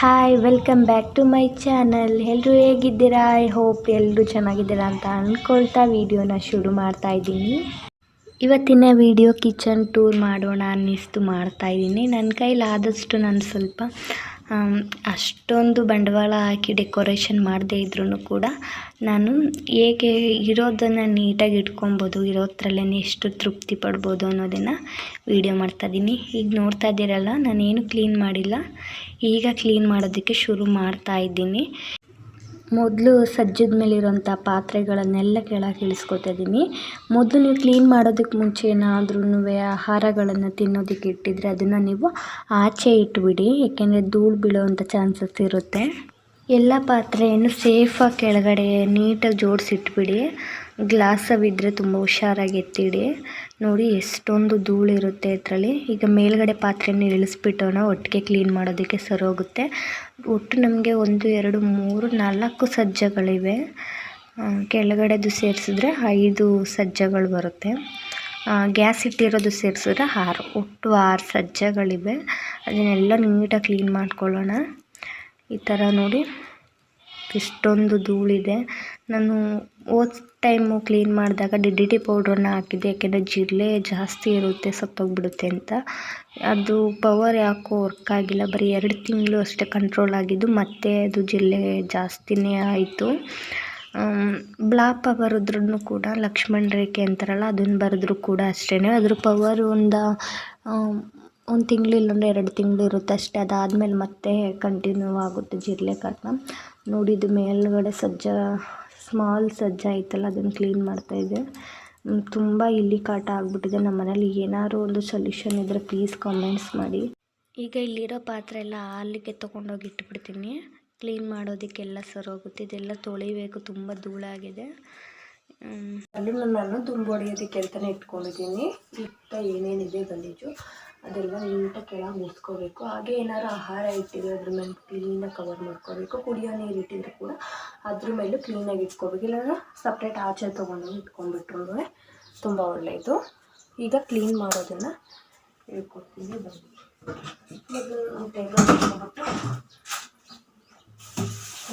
Hi welcome back to my channel ಎಲ್ಲರೂ ಹೇಗಿದ್ದೀರಾ? I hope ಎಲ್ಲರೂ ಚೆನ್ನಾಗಿದ್ದೀರಾ ಅಂತ ಅಂದ್ಕೊಳ್ತಾ ವಿಡಿಯೋನ ಶುರು ಮಾಡ್ತಾ ಇದ್ದೀನಿ. ಇವತ್ತಿನ ವಿಡಿಯೋ ಕಿಚನ್ ಟೂರ್ ಮಾಡೋಣ ಅನ್ನಿಸ್ತು ಮಾಡ್ತಾ ಇದ್ದೀನಿ. ನನ್ನ ಕೈಲಾದಷ್ಟು ನಾನು ಸ್ವಲ್ಪ ಅಷ್ಟೊಂದು ಬಂಡವಾಳ ಹಾಕಿ ಡೆಕೋರೇಷನ್ ಮಾಡದೇ ಇದ್ರೂ ಕೂಡ ನಾನು ಹೇಗೆ ಇರೋದನ್ನು ನೀಟಾಗಿ ಇಟ್ಕೊಬೋದು ಇರೋದ್ರಲ್ಲೇ ಎಷ್ಟು ತೃಪ್ತಿ ಪಡ್ಬೋದು ಅನ್ನೋದನ್ನು ವಿಡಿಯೋ ಮಾಡ್ತಾ ಇದ್ದೀನಿ. ಈಗ ನೋಡ್ತಾ ಇದ್ದೀರಲ್ಲ, ನಾನೇನು ಕ್ಲೀನ್ ಮಾಡಿಲ್ಲ. ಈಗ ಕ್ಲೀನ್ ಮಾಡೋದಕ್ಕೆ ಶುರು ಮಾಡ್ತಾ ಇದ್ದೀನಿ. ಮೊದಲು ಸಜ್ಜದ ಮೇಲಿರೋಂಥ ಪಾತ್ರೆಗಳನ್ನೆಲ್ಲ ಕೆಳಗೆ ಇಳಿಸ್ಕೊತಾ ಇದ್ದೀನಿ. ಮೊದಲು ನೀವು ಕ್ಲೀನ್ ಮಾಡೋದಕ್ಕೆ ಮುಂಚೆ ಏನಾದ್ರೂ ಆಹಾರಗಳನ್ನು ತಿನ್ನೋದಕ್ಕೆ ಇಟ್ಟಿದ್ರೆ ಅದನ್ನು ನೀವು ಆಚೆ ಇಟ್ಬಿಡಿ ಏಕೆಂದರೆ ಧೂಳು ಬೀಳೋವಂಥ ಚಾನ್ಸಸ್ ಇರುತ್ತೆ. ಎಲ್ಲ ಪಾತ್ರೆಯನ್ನು ಸೇಫಾಗಿ ಕೆಳಗಡೆ ನೀಟಾಗಿ ಜೋಡಿಸಿಟ್ಬಿಡಿ. ಗ್ಲಾಸವಿದ್ದರೆ ತುಂಬ ಹುಷಾರಾಗಿ ಎತ್ತಿಡಿ. ನೋಡಿ, ಎಷ್ಟೊಂದು ಧೂಳಿರುತ್ತೆ ಇದರಲ್ಲಿ. ಈಗ ಮೇಲ್ಗಡೆ ಪಾತ್ರೆಯನ್ನು ಇಳಿಸ್ಬಿಟ್ಟೋಣ. ಒಟ್ಟಿಗೆ ಕ್ಲೀನ್ ಮಾಡೋದಕ್ಕೆ ಸರೋಗುತ್ತೆ ಒಟ್ಟು ನಮಗೆ ಒಂದು, ಎರಡು, ಮೂರು, ನಾಲ್ಕು ಸಜ್ಜಗಳಿವೆ. ಕೆಳಗಡೆದು ಸೇರಿಸಿದ್ರೆ ಐದು ಸಜ್ಜಗಳು ಬರುತ್ತೆ. ಗ್ಯಾಸ್ ಇಟ್ಟಿರೋದು ಸೇರಿಸಿದ್ರೆ ಆರು. ಒಟ್ಟು ಆರು ಸಜ್ಜಗಳಿವೆ. ಅದನ್ನೆಲ್ಲ ನೀಟಾಗಿ ಕ್ಲೀನ್ ಮಾಡ್ಕೊಳ್ಳೋಣ. ಈ ಥರ ನೋಡಿ. ಇಷ್ಟೊಂದು ಧೂಳಿದೆ. ನಾನು ಹೋದ ಟೈಮು ಕ್ಲೀನ್ ಮಾಡಿದಾಗ ಡಿ ಡಿ ಟಿ ಪೌಡ್ರನ್ನು ಹಾಕಿದ್ದೆ. ಯಾಕೆಂದರೆ ಜಿರಳೆ ಜಾಸ್ತಿ ಇರುತ್ತೆ, ಸತ್ತೋಗ್ಬಿಡುತ್ತೆ ಅಂತ. ಅದು ಪವರ್ ಯಾಕೋ ವರ್ಕ್ ಆಗಿಲ್ಲ. ಬರೀ ಎರಡು ತಿಂಗಳು ಅಷ್ಟೇ ಕಂಟ್ರೋಲ್ ಆಗಿದ್ದು ಮತ್ತೆ ಅದು ಜಿರಳೆ ಜಾಸ್ತಿನೇ ಆಯಿತು. ಬ್ಲಾಪ ಬರೆದ್ರೂ ಕೂಡ ಲಕ್ಷ್ಮಣ ರೇಖೆ ಅಂತಾರಲ್ಲ ಅದನ್ನು ಬರೆದ್ರೂ ಕೂಡ ಅಷ್ಟೇ ಅದ್ರ ಪವರ್ ಒಂದು ಒಂದು ತಿಂಗಳು ಇಲ್ಲಾಂದರೆ ಎರಡು ತಿಂಗಳು ಇರುತ್ತೆ ಅಷ್ಟೇ. ಅದಾದಮೇಲೆ ಮತ್ತೆ ಕಂಟಿನ್ಯೂ ಆಗುತ್ತೆ ಜಿರಳೆ ಕಾಟನ ನೋಡಿದ ಮೇಲುಗಡೆ ಸಜ್ಜ ಸ್ಮಾಲ್ ಸಜ್ಜ ಐತಲ್ಲ, ಅದನ್ನು ಕ್ಲೀನ್ ಮಾಡ್ತಾ ಇದೆ ತುಂಬ ಇಲ್ಲಿ ಕಾಟ ಆಗಿಬಿಟ್ಟಿದೆ. ನಮ್ಮ ಮನೇಲಿ ಏನಾದ್ರು ಒಂದು ಸೊಲ್ಯೂಷನ್ ಇದ್ದರೆ ಪ್ಲೀಸ್ ಕಾಮೆಂಟ್ಸ್ ಮಾಡಿ. ಈಗ ಇಲ್ಲಿರೋ ಪಾತ್ರೆ ಎಲ್ಲ ಹಾಲಿಗೆ ತೊಗೊಂಡೋಗಿ ಇಟ್ಬಿಡ್ತೀನಿ. ಕ್ಲೀನ್ ಮಾಡೋದಕ್ಕೆಲ್ಲ ಸರೋಗುತ್ತೆ ಇದೆಲ್ಲ ತೊಳಿಬೇಕು. ತುಂಬ ಧೂಳಾಗಿದೆ ಅದನ್ನು ನಾನು ತುಂಬ ಹೊಡೆಯೋದಕ್ಕೆ ಅಂತಲೇ ಇಟ್ಕೊಂಡಿದ್ದೀನಿ. ಇಟ್ಟ ಏನೇನಿದೆ ಗಲೀಜು. ಅದೆಲ್ಲ ನೀಟಾಗಿ ಕೆಳಗೆ ಮುಸ್ಕೋಬೇಕು ಹಾಗೆ ಏನಾದ್ರು ಆಹಾರ ಇಟ್ಟಿದ್ರೆ ಅದ್ರ ಮೇಲೆ ಕ್ಲೀನಾಗಿ ಕವರ್ ಮಾಡ್ಕೋಬೇಕು. ಕುಡಿಯೋ ನೀರು ಇಟ್ಟಿದ್ರು ಕೂಡ ಅದ್ರ ಮೇಲೂ ಕ್ಲೀನಾಗಿ ಇಟ್ಕೋಬೇಕು. ಇಲ್ಲಾಂದ್ರೆ ಸಪ್ರೇಟ್ ಆಚೆ ತೊಗೊಂಡೋಗಿ ಇಟ್ಕೊಂಡ್ಬಿಟ್ರು ತುಂಬ ಒಳ್ಳೆಯದು ಈಗ ಕ್ಲೀನ್ ಮಾಡೋದನ್ನು ಹೇಳ್ಕೊಡ್ತೀನಿ.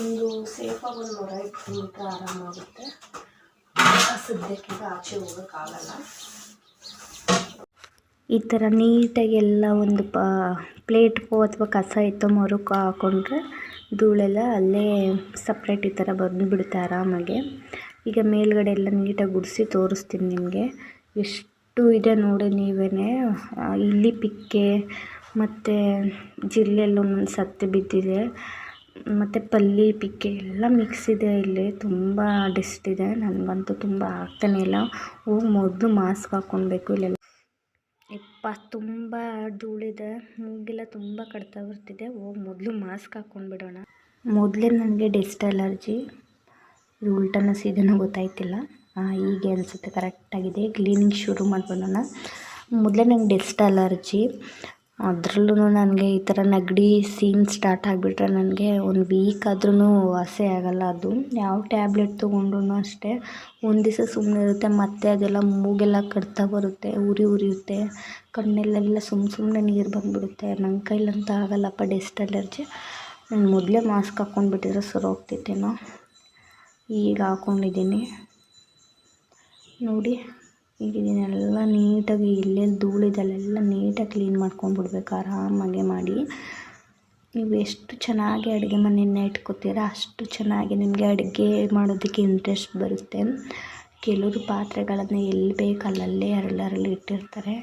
ಒಂದು ಸೇಫಾಗಿ ಒಂದು ಮೊರ ಇಟ್ಕೊಂಡ್ಬಿಟ್ರೆ ಆರಾಮಾಗುತ್ತೆ. ಸದ್ಯಕ್ಕಿಂತ ಆಚೆ ಹೋಗೋಕ್ಕಾಗಲ್ಲ. ಈ ಥರ ನೀಟಾಗಿ ಎಲ್ಲ ಒಂದು ಪ ಪ್ಲೇಟ್ಗೋ ಅಥವಾ ಕಸ ಎತ್ತೋ ಮರಕ್ಕೆ ಹಾಕೊಂಡ್ರೆ ಧೂಳೆಲ್ಲ ಅಲ್ಲೇ ಸಪ್ರೇಟ್ ಈ ಥರ ಬಂದುಬಿಡುತ್ತೆ ಆರಾಮಾಗಿ. ಈಗ ಮೇಲ್ಗಡೆ ಎಲ್ಲ ನೀಟಾಗಿ ಗುಡಿಸಿ ತೋರಿಸ್ತೀನಿ ನಿಮಗೆ. ಎಷ್ಟು ಇದೆ ನೋಡಿ ನೀವೇ ಇಲ್ಲಿ ಪಿಕ್ಕೆ, ಮತ್ತು ಜಿಲ್ಲೆಲ್ಲ ಒಂದೊಂದು ಸತ್ತು ಬಿದ್ದಿದೆ. ಮತ್ತು ಪಲ್ಲಿ ಪಿಕ್ಕೆ ಎಲ್ಲ ಮಿಕ್ಸ್ ಇದೆ ಇಲ್ಲಿ. ತುಂಬ ಡಿಸ್ಟ್ ಇದೆ. ನನಗಂತೂ ತುಂಬ ಆಗ್ತಾನೆ ಇಲ್ಲ. ಹೋಗಿ ಮೊದಲು ಮಾಸ್ಕ್ ಹಾಕ್ಕೊಳ್ಬೇಕು ಇಲ್ಲೆಲ್ಲ. ಯಪ್ಪ, ತುಂಬ ಧೂಳಿದೆ. ಮೂಗೆಲ್ಲ ತುಂಬ ಕಡ್ತಾ ಬರ್ತಿದೆ. ಹೋಗಿ ಮೊದಲು ಮಾಸ್ಕ್ ಹಾಕ್ಕೊಂಡ್ಬಿಡೋಣ ಮೊದಲೇ ನನಗೆ ಡೆಸ್ಟ್ ಅಲರ್ಜಿ ಇದು ಉಲ್ಟನ ಸೀದನ ಗೊತ್ತಾಯ್ತಿಲ್ಲ. ಹೀಗೆ ಅನಿಸುತ್ತೆ. ಕರೆಕ್ಟಾಗಿದೆ ಕ್ಲೀನಿಂಗ್ ಶುರು ಮಾಡ್ಬಿಡೋಣ. ಮೊದಲೇ ನಂಗೆ ಡೆಸ್ಟ್ ಅಲರ್ಜಿ ಅದರಲ್ಲೂ ನನಗೆ ಈ ಥರ ನೆಗಡಿ ಸೀನ್ ಸ್ಟಾರ್ಟ್ ಆಗಿಬಿಟ್ರೆ ನನಗೆ ಒಂದು ವೀಕ್ ಆದ್ರೂ ವಾಸಿ ಆಗೋಲ್ಲ ಅದು. ಯಾವ ಟ್ಯಾಬ್ಲೆಟ್ ತೊಗೊಂಡ್ರೂ ಅಷ್ಟೇ. ಒಂದು ದಿವಸ ಸುಮ್ಮನೆ ಇರುತ್ತೆ, ಮತ್ತೆ ಅದೆಲ್ಲ ಮೂಗೆಲ್ಲ ಕಟ್ತಾ ಬರುತ್ತೆ, ಉರಿ ಉರಿಯುತ್ತೆ. ಕಣ್ಣಲ್ಲೆಲ್ಲ ಸುಮ್ಮ ಸುಮ್ಮನೆ ನೀರು ಬಂದುಬಿಡುತ್ತೆ. ನನ್ನ ಕೈಲಂತೂ ಆಗಲ್ಲಪ್ಪ ಡೆಸ್ಟ್ ಅಲರ್ಜಿ ನಾನು ಮೊದಲೇ ಮಾಸ್ಕ್ ಹಾಕ್ಕೊಂಡ್ಬಿಟ್ಟಿದ್ರೆ ಸರಿ ಹೋಗ್ತಿತ್ತೇನೋ. ಈಗ ಹಾಕ್ಕೊಂಡಿದ್ದೀನಿ ನೋಡಿ. ಈಗ ಇದನ್ನೆಲ್ಲ ನೀಟಾಗಿ ಎಲ್ಲೆಲ್ಲಿ ಧೂಳಿದಲ್ಲೆಲ್ಲ ನೀಟಾಗಿ ಕ್ಲೀನ್ ಮಾಡ್ಕೊಂಡ್ಬಿಡ್ಬೇಕು, ಆರಾಮಾಗೆ ಮಾಡಿ. ನೀವು ಎಷ್ಟು ಚೆನ್ನಾಗಿ ಅಡುಗೆ ಮನೆಯನ್ನು ಇಟ್ಕೋತೀರ ಅಷ್ಟು ಚೆನ್ನಾಗಿ ನಿಮಗೆ ಅಡುಗೆ ಮಾಡೋದಕ್ಕೆ ಇಂಟ್ರೆಸ್ಟ್ ಬರುತ್ತೆ. ಕೆಲವರು ಪಾತ್ರೆಗಳನ್ನು ಎಲ್ಲಿ ಬೇಕು ಅಲ್ಲಲ್ಲೇ ಅರಳರಳಿ ಇಟ್ಟಿರ್ತಾರೆ.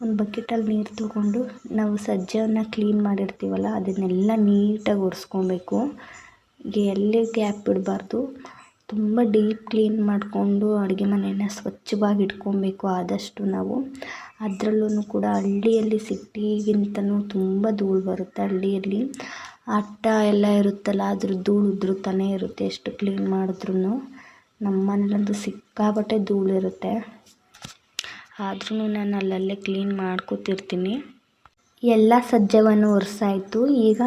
ಒಂದು ಬಕೆಟಲ್ಲಿ ನೀರು ತೊಗೊಂಡು ನಾವು ಸಜ್ಜವನ್ನು ಕ್ಲೀನ್ ಮಾಡಿರ್ತೀವಲ್ಲ ಅದನ್ನೆಲ್ಲ ನೀಟಾಗಿ ಒರೆಸ್ಕೊಬೇಕು. ಎಲ್ಲಿ ಗ್ಯಾಪ್ ಬಿಡಬಾರ್ದು. ತುಂಬ ಡೀಪ್ ಕ್ಲೀನ್ ಮಾಡಿಕೊಂಡು ಅಡುಗೆ ಮನೆನ ಸ್ವಚ್ಛವಾಗಿ ಇಟ್ಕೊಬೇಕು ಆದಷ್ಟು ನಾವು. ಅದರಲ್ಲೂ ಕೂಡ ಹಳ್ಳಿಯಲ್ಲಿ ಸಿಟಿಗಿಂತಲೂ ತುಂಬ ಧೂಳು ಬರುತ್ತೆ ಹಳ್ಳಿಯಲ್ಲಿ. ಅಟ್ಟ ಎಲ್ಲ ಇರುತ್ತಲ್ಲ ಅದ್ರ ಧೂಳು ಉದುರುತ್ತಾನೆ ಇರುತ್ತೆ ಎಷ್ಟು ಕ್ಲೀನ್ ಮಾಡಿದ್ರೂ ನಮ್ಮ ಮನೇಲಂತೂ ಸಿಕ್ಕಾಪಟ್ಟೆ ಧೂಳು ಇರುತ್ತೆ. ಆದ್ರೂ ನಾನು ಅಲ್ಲಲ್ಲೇ ಕ್ಲೀನ್ ಮಾಡ್ಕೊತಿರ್ತೀನಿ. ಎಲ್ಲ ಸಜ್ಜವನ್ನು ಒರೆಸಾಯ್ತು. ಈಗ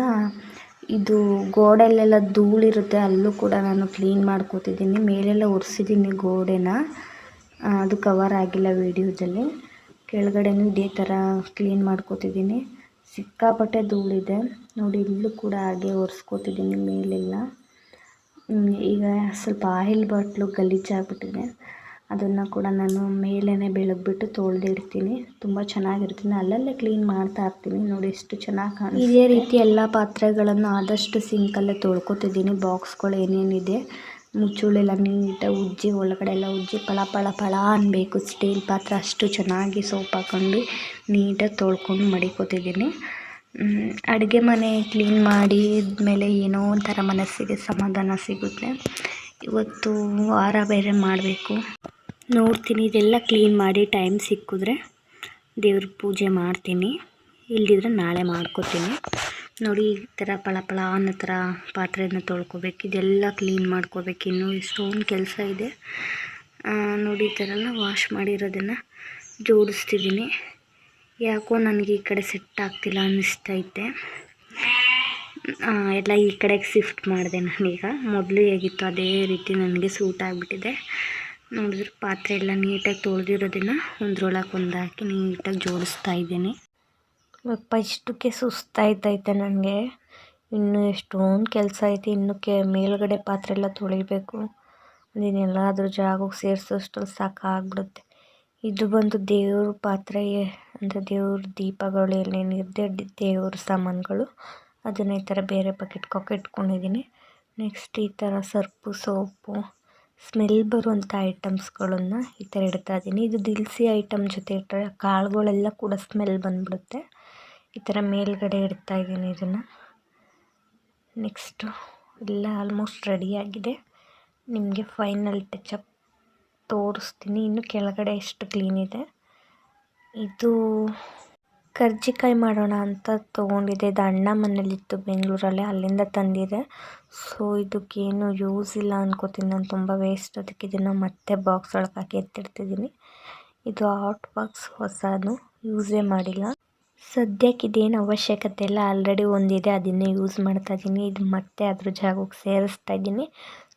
ಇದು ಗೋಡೆಯಲ್ಲೆಲ್ಲ ಧೂಳಿರುತ್ತೆ, ಅಲ್ಲೂ ಕೂಡ ನಾನು ಕ್ಲೀನ್ ಮಾಡ್ಕೊತಿದ್ದೀನಿ. ಮೇಲೆಲ್ಲ ಒರೆಸಿದ್ದೀನಿ ಗೋಡೆನ. ಅದು ಕವರ್ ಆಗಿಲ್ಲ ವೀಡಿಯೋದಲ್ಲಿ. ಕೆಳಗಡೆನೂ ಇದೇ ಥರ ಕ್ಲೀನ್ ಮಾಡ್ಕೊತಿದ್ದೀನಿ. ಸಿಕ್ಕಾಪಟ್ಟೆ ಧೂಳಿದೆ. ನೋಡಿ, ಇಲ್ಲೂ ಕೂಡ ಹಾಗೆ ಒರೆಸ್ಕೋತಿದ್ದೀನಿ ಮೇಲೆಲ್ಲ. ಈಗ ಸ್ವಲ್ಪ ಆಯಿಲ್ ಬಾಟ್ಲು ಗಲೀಜಾಗ್ಬಿಟ್ಟಿದೆ. ಅದನ್ನು ಕೂಡ ನಾನು ಮೇಲೇ ಬೆಳಗ್ಬಿಟ್ಟು ತೊಳೆದಿಡ್ತೀನಿ ತುಂಬ ಚೆನ್ನಾಗಿರ್ತೀನಿ ನಾನು ಅಲ್ಲಲ್ಲೇ ಕ್ಲೀನ್ ಮಾಡ್ತಾ ಇರ್ತೀನಿ. ನೋಡಿ ಎಷ್ಟು ಚೆನ್ನಾಗಿ ಕಾಣ ಇದೇ ರೀತಿ ಎಲ್ಲ ಪಾತ್ರೆಗಳನ್ನು ಆದಷ್ಟು ಸಿಂಕಲ್ಲೇ ತೊಳ್ಕೊತಿದ್ದೀನಿ. ಬಾಕ್ಸ್ಗಳು ಏನೇನಿದೆ. ಮುಚ್ಚುಳೆಲ್ಲ ನೀಟಾಗಿ ಉಜ್ಜಿ, ಒಳಗಡೆ ಎಲ್ಲ ಉಜ್ಜಿ, ಪಳ ಪಳ ಪಳ ಅನ್ನಬೇಕು ಸ್ಟೀಲ್ ಪಾತ್ರೆ ಅಷ್ಟು ಚೆನ್ನಾಗಿ ಸೋಪ್ ಹಾಕೊಂಡು ನೀಟಾಗಿ ತೊಳ್ಕೊಂಡು ಮಡಿಕೋತಿದ್ದೀನಿ. ಅಡುಗೆ ಮನೆ ಕ್ಲೀನ್ ಮಾಡಿದ್ಮೇಲೆ ಏನೋ ಒಂಥರ ಮನಸ್ಸಿಗೆ ಸಮಾಧಾನ ಸಿಗುತ್ತೆ. ಇವತ್ತು ವಾರ ಬೇರೆ ಮಾಡಬೇಕು. ನೋಡ್ತೀನಿ, ಇದೆಲ್ಲ ಕ್ಲೀನ್ ಮಾಡಿ ಟೈಮ್ ಸಿಕ್ಕಿದ್ರೆ ದೇವ್ರ ಪೂಜೆ ಮಾಡ್ತೀನಿ. ಇಲ್ಲದಿದ್ರೆ ನಾಳೆ ಮಾಡ್ಕೋತೀನಿ. ನೋಡಿ, ಈ ಥರ ಪಳ ಪಳ ಅನ್ನೋ ಥರ ಪಾತ್ರೆನ ತೊಳ್ಕೊಬೇಕು, ಇದೆಲ್ಲ ಕ್ಲೀನ್ ಮಾಡ್ಕೋಬೇಕು. ಇನ್ನೂ ಎಷ್ಟೊಂದು ಕೆಲಸ ಇದೆ. ನೋಡಿ, ಈ ಥರ ಎಲ್ಲ ವಾಶ್ ಮಾಡಿರೋದನ್ನು ಜೋಡಿಸ್ತಿದ್ದೀನಿ. ಯಾಕೋ ನನಗೆ ಈ ಕಡೆ ಸೆಟ್ ಆಗ್ತಿಲ್ಲ ಅನ್ನಿಸ್ತೈತೆ. ಎಲ್ಲ ಈ ಕಡೆಗೆ ಶಿಫ್ಟ್ ಮಾಡಿದೆ ನಾನೀಗ. ಮೊದಲು ಹೇಗಿತ್ತು, ಅದೇ ರೀತಿ ನನಗೆ ಸೂಟ್ ಆಗಿಬಿಟ್ಟಿದೆ. ನೋಡಿದ್ರೆ, ಪಾತ್ರೆ ಎಲ್ಲ ನೀಟಾಗಿ ತೊಳೆದಿರೋದನ್ನು ಒಂದ್ರೊಳಗೆ ಒಂದು ಹಾಕಿ ನೀಟಾಗಿ ಜೋಡಿಸ್ತಾ ಇದ್ದೀನಿ. ಇಷ್ಟಕ್ಕೆ ಸುಸ್ತಾಯ್ತೈತೆ ನನಗೆ. ಇನ್ನೂ ಎಷ್ಟೊಂದು ಕೆಲಸ ಐತೆ, ಇನ್ನು ಕೆ, ಮೇಲುಗಡೆ ಪಾತ್ರೆ ಎಲ್ಲ ತೊಳಿಬೇಕು. ಅದನ್ನೆಲ್ಲಾದ್ರೂ ಜಾಗಕ್ಕೆ ಸೇರಿಸೋಷ್ಟಲ್ಲಿ ಸಾಕಾಗ್ಬಿಡುತ್ತೆ. ಇದು ಬಂದು ದೇವ್ರ ಪಾತ್ರೆ ಅಂದರೆ ದೇವ್ರ ದೀಪಗಳು ಏನೇನಿದೆ ದೇವ್ರ ಸಾಮಾನುಗಳು. ಅದನ್ನು ಈ ಥರ ಬೇರೆ ಬಕೆಟ್ಗೆ ಇಟ್ಕೊಂಡಿದ್ದೀನಿ. ನೆಕ್ಸ್ಟ್ ಈ ಥರ ಸರ್ಪು, ಸೋಪು ಸ್ಮೆಲ್ ಬರುವಂಥ ಐಟಮ್ಸ್ಗಳನ್ನು ಈ ಥರ ಇಡ್ತಾ ಇದ್ದೀನಿ. ಇದು ದಿಲ್ಸಿ ಐಟಮ್ ಜೊತೆ ಇಟ್ಟರೆ ಕಾಳುಗಳೆಲ್ಲ ಕೂಡ ಸ್ಮೆಲ್ ಬಂದ್ಬಿಡುತ್ತೆ. ಈ ಥರ ಮೇಲ್ಗಡೆ ಇಡ್ತಾ ಇದ್ದೀನಿ ಇದನ್ನು. ನೆಕ್ಸ್ಟು ಎಲ್ಲ ಆಲ್ಮೋಸ್ಟ್ ರೆಡಿಯಾಗಿದೆ ನಿಮಗೆ ಫೈನಲ್ ಟಚಪ್ ತೋರಿಸ್ತೀನಿ. ಇನ್ನು ಕೆಳಗಡೆ ಎಷ್ಟು ಕ್ಲೀನ್ ಇದೆ. ಇದು ಕರ್ಜಿಕಾಯಿ ಮಾಡೋಣ ಅಂತ ತೊಗೊಂಡಿದ್ದೆ. ಇದು ಅಣ್ಣ ಮನೇಲಿತ್ತು ಬೆಂಗಳೂರಲ್ಲಿ, ಅಲ್ಲಿಂದ ತಂದಿದೆ. ಸೊ ಇದಕ್ಕೇನು ಯೂಸ್ ಇಲ್ಲ ಅನ್ಕೋತೀನಿ. ನಾನು ತುಂಬ ವೇಸ್ಟ್ ಅದಕ್ಕೆ ಇದನ್ನು ಮತ್ತೆ ಬಾಕ್ಸ್ ಒಳಗೆ ಹಾಕಿ ಎತ್ತಿಡ್ತಿದ್ದೀನಿ. ಇದು ಹಾಟ್ ಬಾಕ್ಸ್ ಹೊಸದು. ಯೂಸೇ ಮಾಡಿಲ್ಲ. ಸದ್ಯಕ್ಕೆ ಇದೇನು ಅವಶ್ಯಕತೆ ಇಲ್ಲ. ಆಲ್ರೆಡಿ ಒಂದಿದೆ. ಅದನ್ನೇ ಯೂಸ್ ಮಾಡ್ತಾ ಇದ್ದೀನಿ. ಇದು ಮತ್ತೆ ಅದ್ರ ಜಾಗಕ್ಕೆ ಸೇರಿಸ್ತಾ ಇದ್ದೀನಿ.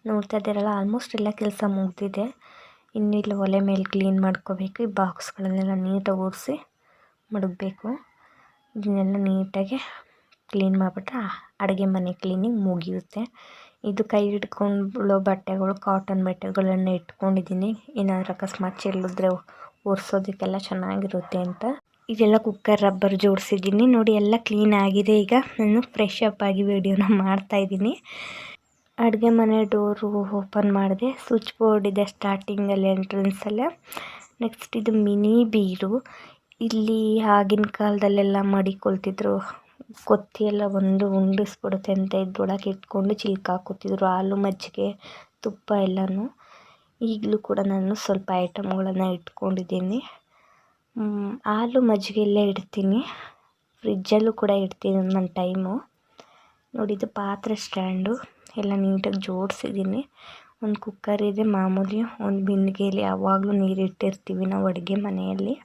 ನೋಡ್ತಾ ಇದ್ದೀರಲ್ಲ ಆಲ್ಮೋಸ್ಟ್ ಎಲ್ಲ ಕೆಲಸ ಮುಗಿದಿದೆ. ಇನ್ನು ಇಲ್ಲಿ ಒಲೆ ಮೇಲೆ ಕ್ಲೀನ್ ಮಾಡ್ಕೋಬೇಕು. ಈ ಬಾಕ್ಸ್ಗಳನ್ನೆಲ್ಲ ನೀಟಾಗಿ ಒರೆಸಿ. ಮಡಗಬೇಕು. ಇದನ್ನೆಲ್ಲ ನೀಟಾಗಿ ಕ್ಲೀನ್ ಮಾಡಿಬಿಟ್ರೆ ಅಡುಗೆ ಮನೆ ಕ್ಲೀನಿಂಗ್ ಮುಗಿಯುತ್ತೆ. ಇದು ಕೈ ಹಿಡ್ಕೊಂಡ್ಬಿಡೋ ಬಟ್ಟೆಗಳು, ಕಾಟನ್ ಬಟ್ಟೆಗಳನ್ನು ಇಟ್ಕೊಂಡಿದ್ದೀನಿ. ಏನಾದರೂ ಅಕಸ್ಮಾತ್ ಚೆಲ್ಲಿದ್ರೆ ಒರೆಸೋದಕ್ಕೆಲ್ಲ ಚೆನ್ನಾಗಿರುತ್ತೆ ಅಂತ. ಇದೆಲ್ಲ ಕುಕ್ಕರ್ ರಬ್ಬರ್ ಜೋಡಿಸಿದ್ದೀನಿ. ನೋಡಿ, ಎಲ್ಲ ಕ್ಲೀನ್ ಆಗಿದೆ. ಈಗ ನಾನು ಫ್ರೆಶ್ ಅಪ್ ಆಗಿ ವಿಡಿಯೋನ ಮಾಡ್ತಾಯಿದ್ದೀನಿ ಅಡುಗೆ ಮನೆ ಡೋರು ಓಪನ್ ಮಾಡಿದೆ. ಸ್ವಿಚ್ ಬೋರ್ಡ್ ಇದೆ ಸ್ಟಾರ್ಟಿಂಗಲ್ಲಿ ಎಂಟ್ರೆನ್ಸಲ್ಲೇ ನೆಕ್ಸ್ಟ್ ಇದು ಮಿನಿ ಬೀರು. ಇಲ್ಲಿ ಆಗಿನ ಕಾಲದಲ್ಲೆಲ್ಲ ಮಡಿಕೊಳ್ತಿದ್ರು. ಕೊತ್ತಿ ಎಲ್ಲ ಒಂದು ಉಂಡಿಸ್ಬಿಡುತ್ತೆ ಅಂತ ಇದ್ರೊಳಗೆ ಇಟ್ಕೊಂಡು ಚಿಲ್ಕ ಹಾಕೋತಿದ್ರು ಹಾಲು ಮಜ್ಜಿಗೆ, ತುಪ್ಪ ಎಲ್ಲನೂ. ಈಗಲೂ ಕೂಡ ನಾನು ಸ್ವಲ್ಪ ಐಟಮ್ಗಳನ್ನು ಇಟ್ಕೊಂಡಿದ್ದೀನಿ. ಹಾಲು ಮಜ್ಜಿಗೆ ಎಲ್ಲ ಇಡ್ತೀನಿ. ಫ್ರಿಜ್ಜಲ್ಲೂ ಕೂಡ ಇಡ್ತೀನಿ ನನ್ನ ಟೈಮು. ನೋಡಿದ್ದು ಪಾತ್ರೆ ಸ್ಟ್ಯಾಂಡು. ಎಲ್ಲ ನೀಟಾಗಿ ಜೋಡಿಸಿದ್ದೀನಿ. ಒಂದು ಕುಕ್ಕರ್ ಇದೆ ಮಾಮೂಲಿ, ಒಂದು ಬಿಂದಿಗೆಯಲ್ಲಿ ಯಾವಾಗಲೂ ನೀರು ಇಟ್ಟಿರ್ತೀವಿ ನಾವು ಅಡುಗೆ ಮನೆಯಲ್ಲಿ.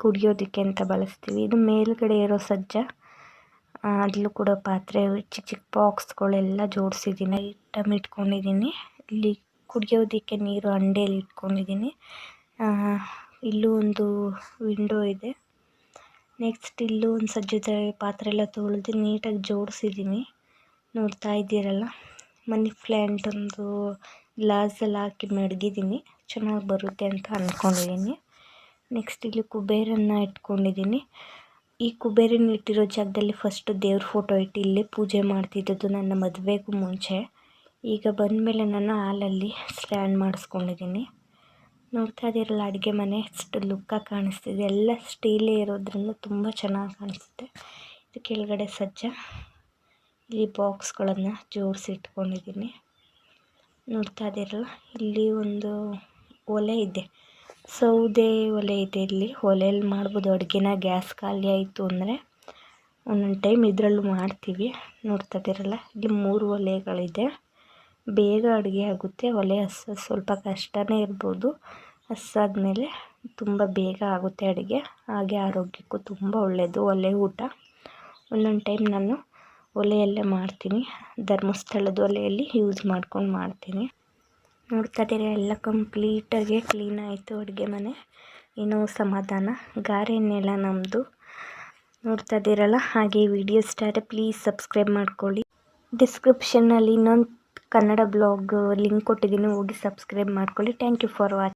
ಕುಡಿಯೋದಕ್ಕೆ ಅಂತ ಬಳಸ್ತೀವಿ. ಇದು ಮೇಲುಗಡೆ ಇರೋ ಸಜ್ಜ. ಅದಲ್ಲೂ ಕೂಡ ಪಾತ್ರೆ, ಚಿಕ್ಕ ಚಿಕ್ಕ ಬಾಕ್ಸ್ಗಳೆಲ್ಲ ಜೋಡಿಸಿದ್ದೀನಿ. ಐಟಮ್ ಇಟ್ಕೊಂಡಿದ್ದೀನಿ. ಇಲ್ಲಿ ಕುಡಿಯೋದಕ್ಕೆ ನೀರು ಹಂಡೆಯಲ್ಲಿ ಇಟ್ಕೊಂಡಿದ್ದೀನಿ. ಇಲ್ಲೂ ಒಂದು ವಿಂಡೋ ಇದೆ. ನೆಕ್ಸ್ಟ್ ಇಲ್ಲೂ ಒಂದು ಸಜ್ಜದ ಪಾತ್ರೆ ಎಲ್ಲ ತೊಳೆದು ನೀಟಾಗಿ ಜೋಡಿಸಿದ್ದೀನಿ. ನೋಡ್ತಾ ಇದ್ದೀರಲ್ಲ? ಮನಿ ಪ್ಲ್ಯಾಂಟ್ ಒಂದು ಗ್ಲಾಸಲ್ಲಿ ಹಾಕಿ ಮಡಗಿದ್ದೀನಿ. ಚೆನ್ನಾಗಿ ಬರುತ್ತೆ ಅಂತ ಅಂದ್ಕೊಂಡಿದ್ದೀನಿ ನೆಕ್ಸ್ಟ್ ಇಲ್ಲಿ ಕುಬೇರನ್ನ ಇಟ್ಕೊಂಡಿದ್ದೀನಿ ಈ ಕುಬೇರನ ಇಟ್ಟಿರೋ ಜಾಗದಲ್ಲಿ ಫಸ್ಟು ದೇವ್ರ ಫೋಟೋ ಇಟ್ಟು ಇಲ್ಲಿ ಪೂಜೆ ಮಾಡ್ತಿದ್ದದ್ದು ನನ್ನ ಮದುವೆಗೂ ಮುಂಚೆ. ಈಗ ಬಂದ ಮೇಲೆ ನಾನು ಹಾಲಲ್ಲಿ ಸ್ಟ್ಯಾಂಡ್ ಮಾಡಿಸ್ಕೊಂಡಿದ್ದೀನಿ ನೋಡ್ತಾ ಇದ್ದೀರಲ್ಲ, ಅಡುಗೆ ಮನೆ ಎಷ್ಟು ಲುಕ್ಕಾಗಿ ಕಾಣಿಸ್ತಿದೆ. ಎಲ್ಲ ಸ್ಟೀಲೇ ಇರೋದ್ರಿಂದ ತುಂಬ ಚೆನ್ನಾಗಿ ಕಾಣಿಸುತ್ತೆ ಇದು ಕೆಳಗಡೆ ಸಜ್ಜ. ಇಲ್ಲಿ ಬಾಕ್ಸ್ಗಳನ್ನು ಜೋಡಿಸಿ ಇಟ್ಕೊಂಡಿದ್ದೀನಿ ನೋಡ್ತಾ ಇದ್ದೀರಲ್ಲ, ಇಲ್ಲಿ ಒಂದು ಒಲೆ ಇದೆ. ಸೌದೆ ಒಲೆ ಇದೆ ಇಲ್ಲಿ. ಒಲೆಯಲ್ಲಿ ಮಾಡ್ಬೋದು. ಅಡುಗೆನ ಗ್ಯಾಸ್ ಖಾಲಿ ಆಯಿತು ಅಂದರೆ ಒಂದೊಂದು ಟೈಮ್ ಇದರಲ್ಲೂ ಮಾಡ್ತೀವಿ. ನೋಡ್ತಾ ಇದ್ದೀರಲ್ಲ? ಇಲ್ಲಿ ಮೂರು ಒಲೆಗಳಿದೆ. ಬೇಗ ಅಡುಗೆ ಆಗುತ್ತೆ. ಒಲೆ ಹಸ್, ಸ್ವಲ್ಪ ಕಷ್ಟವೇ ಇರ್ಬೋದು. ಹಸ್ಸಾದಮೇಲೆ ತುಂಬ ಬೇಗ ಆಗುತ್ತೆ ಅಡುಗೆ. ಹಾಗೆ ಆರೋಗ್ಯಕ್ಕೂ ತುಂಬ ಒಳ್ಳೆಯದು ಒಲೆ ಊಟ. ಒಂದೊಂದು ಟೈಮ್ ನಾನು ಒಲೆಯಲ್ಲೇ ಮಾಡ್ತೀನಿ. ಧರ್ಮಸ್ಥಳದ ಒಲೆಯಲ್ಲಿ ಯೂಸ್ ಮಾಡ್ಕೊಂಡು ಮಾಡ್ತೀನಿ. ನೋಡ್ತಾ ಇದ್ದೀರ ಎಲ್ಲ ಕಂಪ್ಲೀಟಾಗಿ ಕ್ಲೀನ್ ಆಯಿತು ಅಡುಗೆ ಮನೆ. ಏನೋ ಸಮಾಧಾನ. ಗಾರೆ ನೆಲ ನಮ್ಮದು ನೋಡ್ತಾ ಇದ್ದೀರಲ್ಲ ಹಾಗೆ ವಿಡಿಯೋ ಸ್ಟಾರ್ಟ್ ಪ್ಲೀಸ್ ಸಬ್ಸ್ಕ್ರೈಬ್ ಮಾಡ್ಕೊಳ್ಳಿ. ಡಿಸ್ಕ್ರಿಪ್ಷನ್ನಲ್ಲಿ ಇನ್ನೊಂದು ಕನ್ನಡ ಬ್ಲಾಗ್ ಲಿಂಕ್ ಕೊಟ್ಟಿದ್ದೀನಿ, ಹೋಗಿ ಸಬ್ಸ್ಕ್ರೈಬ್ ಮಾಡ್ಕೊಳ್ಳಿ. Thank you for watching